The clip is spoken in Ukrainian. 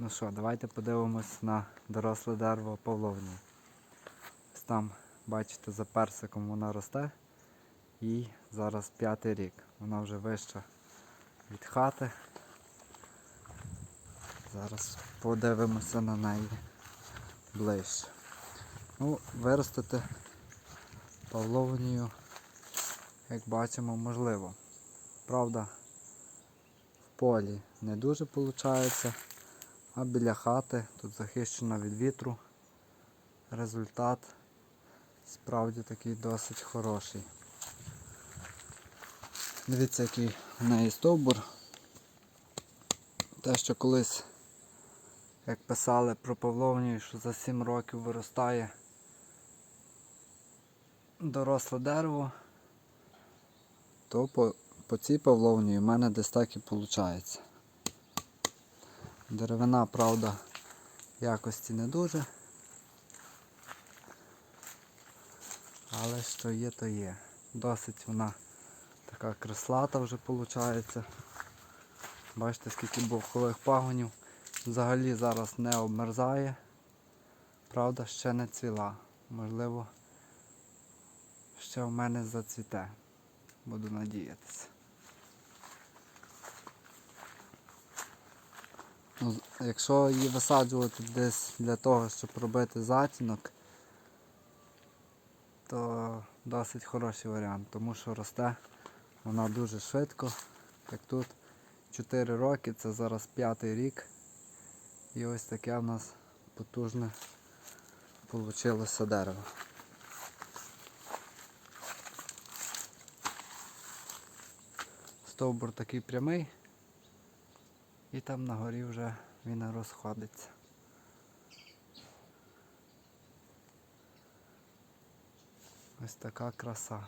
Ну що, давайте подивимось на доросле дерево павловні. Ось там, бачите, за персиком вона росте. І зараз п'ятий рік. Вона вже вища від хати. Зараз подивимося на неї ближче. Ну, виростити павловнію, як бачимо, можливо. Правда, в полі не дуже виходить, а біля хати тут захищено від вітру. Результат справді такий досить хороший. Дивіться, який в неї стовбур. Те, що колись, як писали про павловнію, що за 7 років виростає доросле дерево, то по, по цій павловні в мене десь так і виходить. Деревина, правда, якості не дуже. Але що є, то є. Досить вона така креслата вже виходить. Бачите, скільки бовхових пагонів. Взагалі зараз не обмерзає. Правда, ще не цвіла. Можливо, ще в мене зацвіте. Буду надіятися. Ну, якщо її висаджувати десь для того, щоб робити затінок, то досить хороший варіант, тому що росте вона дуже швидко. Як тут 4 роки, це зараз п'ятий рік. І ось таке в нас потужне вийшло дерево. Стовбур такий прямий. І там на горі вже він розходиться. Ось така краса.